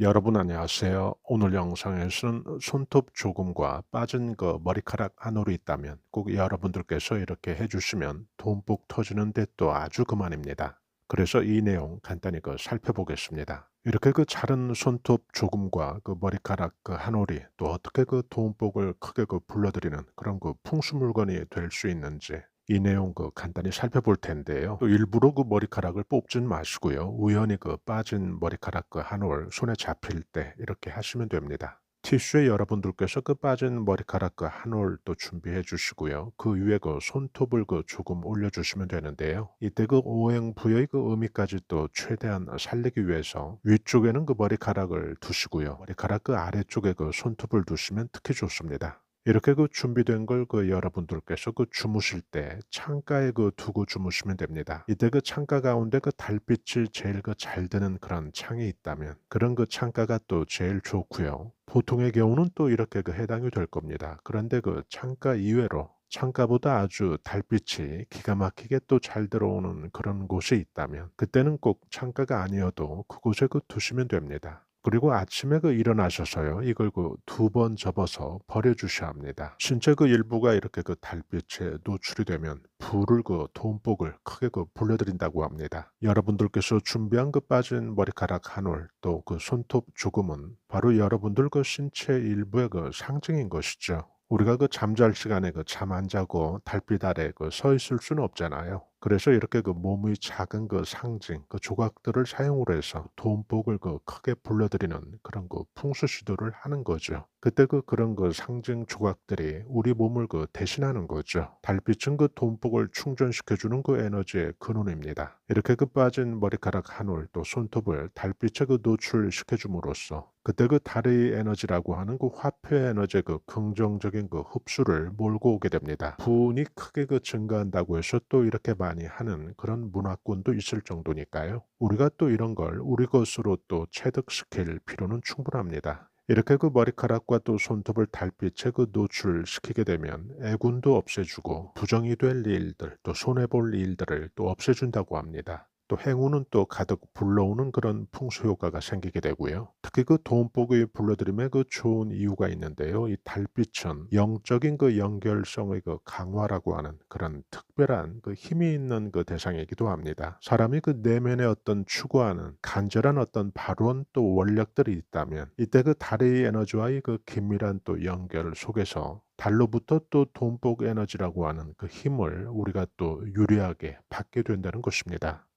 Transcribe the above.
여러분 안녕하세요. 오늘 영상에서는 손톱 조금과 빠진 그 머리카락 한 올이 있다면 꼭 여러분들께서 이렇게 해주시면 돈복 터지는 데 또 아주 그만입니다. 그래서 이 내용 간단히 그 살펴보겠습니다. 이렇게 그 자른 손톱 조금과 그 머리카락 그 한 올이 또 어떻게 그 돈복을 크게 그 불러들이는 그런 그 풍수 물건이 될 수 있는지 이 내용 그 간단히 살펴볼 텐데요. 또 일부러 그 머리카락을 뽑진 마시고요. 우연히 그 빠진 머리카락 그 한 올 손에 잡힐 때 이렇게 하시면 됩니다. 티슈에 여러분들께서 그 빠진 머리카락 그 한 올 또 준비해 주시고요. 그 위에 그 손톱을 그 조금 올려주시면 되는데요. 이때 그 오행 부여의 그 의미까지 또 최대한 살리기 위해서 위쪽에는 그 머리카락을 두시고요. 머리카락 그 아래쪽에 그 손톱을 두시면 특히 좋습니다. 이렇게 그 준비된 걸 그 여러분들께서 그 주무실 때 창가에 그 두고 주무시면 됩니다. 이때 그 창가 가운데 그 달빛이 제일 그 잘 드는 그런 창이 있다면 그런 그 창가가 또 제일 좋고요. 보통의 경우는 또 이렇게 그 해당이 될 겁니다. 그런데 그 창가 이외로 창가보다 아주 달빛이 기가 막히게 또 잘 들어오는 그런 곳이 있다면 그때는 꼭 창가가 아니어도 그곳에 그 두시면 됩니다. 그리고 아침에 그 일어나셔서요. 이걸 그 두 번 접어서 버려 주셔야 합니다. 신체 그 일부가 이렇게 그 달빛에 노출이 되면 불을 그 돈복을 크게 그 불러들인다고 합니다. 여러분들께서 준비한 그 빠진 머리카락 한 올 또 그 손톱 조금은 바로 여러분들 그 신체 일부의 그 상징인 것이죠. 우리가 그 잠잘 시간에 그 잠 안 자고 달빛 아래 그 서 있을 수는 없잖아요. 그래서 이렇게 그 몸의 작은 그 상징, 그 조각들을 사용을 해서 돈복을 그 크게 불러들이는 그런 그 풍수 시도를 하는 거죠. 그때 그 그런 그 상징 조각들이 우리 몸을 그 대신하는 거죠. 달빛은 그 돈복을 충전시켜주는 그 에너지의 근원입니다. 이렇게 그 빠진 머리카락 한 올 또 손톱을 달빛에 그 노출시켜줌으로써 그때 그 달의 에너지라고 하는 그 화폐 에너지의 그 긍정적인 그 흡수를 몰고 오게 됩니다. 분이 크게 그 증가한다고 해서 또 이렇게 많이 하는 그런 문화권도 있을 정도니까요. 우리가 또 이런 걸 우리 것으로 또 체득시킬 필요는 충분합니다. 이렇게 그 머리카락과 또 손톱을 달빛에 그 노출시키게 되면 애군도 없애주고 부정이 될 일들 또 손해볼 일들을 또 없애준다고 합니다. 또 행운은 또 가득 불러오는 그런 풍수 효과가 생기게 되고요. 특히 그 돈복이 불러들임에 그 좋은 이유가 있는데요. 이 달빛은 영적인 그 연결성의 그 강화라고 하는 그런 특별한 그 힘이 있는 그 대상이기도 합니다. 사람이 그 내면에 어떤 추구하는 간절한 어떤 발원 또 원력들이 있다면 이때 그 달의 에너지와의 그 긴밀한 또 연결 속에서 달로부터 또 돈복 에너지라고 하는 그 힘을 우리가 또 유리하게 받게 된다는 것입니다.